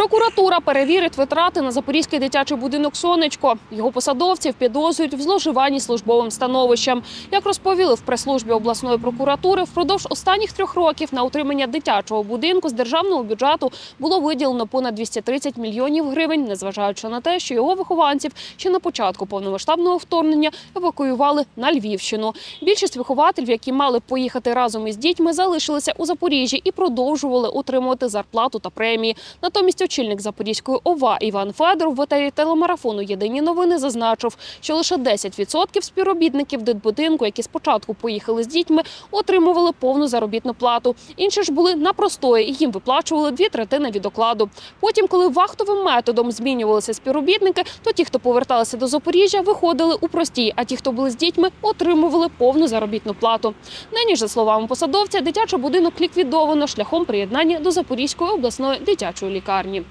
Прокуратура перевірить витрати на запорізький дитячий будинок Сонечко. Його посадовців підозрюють в зловживанні службовим становищем. Як розповіли в прес-службі обласної прокуратури, впродовж останніх трьох років на утримання дитячого будинку з державного бюджету було виділено понад 230 мільйонів гривень, незважаючи на те, що його вихованців ще на початку повномасштабного вторгнення евакуювали на Львівщину. Більшість вихователів, які мали поїхати разом із дітьми, залишилися у Запоріжжі і продовжували отримувати зарплату та премії. Натомість очільник Запорізької ОВА Іван Федоров в етері телемарафону Єдині новини зазначив, що лише 10% співробітників дитбудинку, які спочатку поїхали з дітьми, отримували повну заробітну плату. Інші ж були на простої і їм виплачували дві третини від окладу. Потім, коли вахтовим методом змінювалися співробітники, то ті, хто поверталися до Запоріжжя, виходили у простій, а ті, хто були з дітьми, отримували повну заробітну плату. Нині ж, за словами посадовця, дитячий будинок ліквідовано шляхом приєднання до Запорізької обласної дитячої лікарні.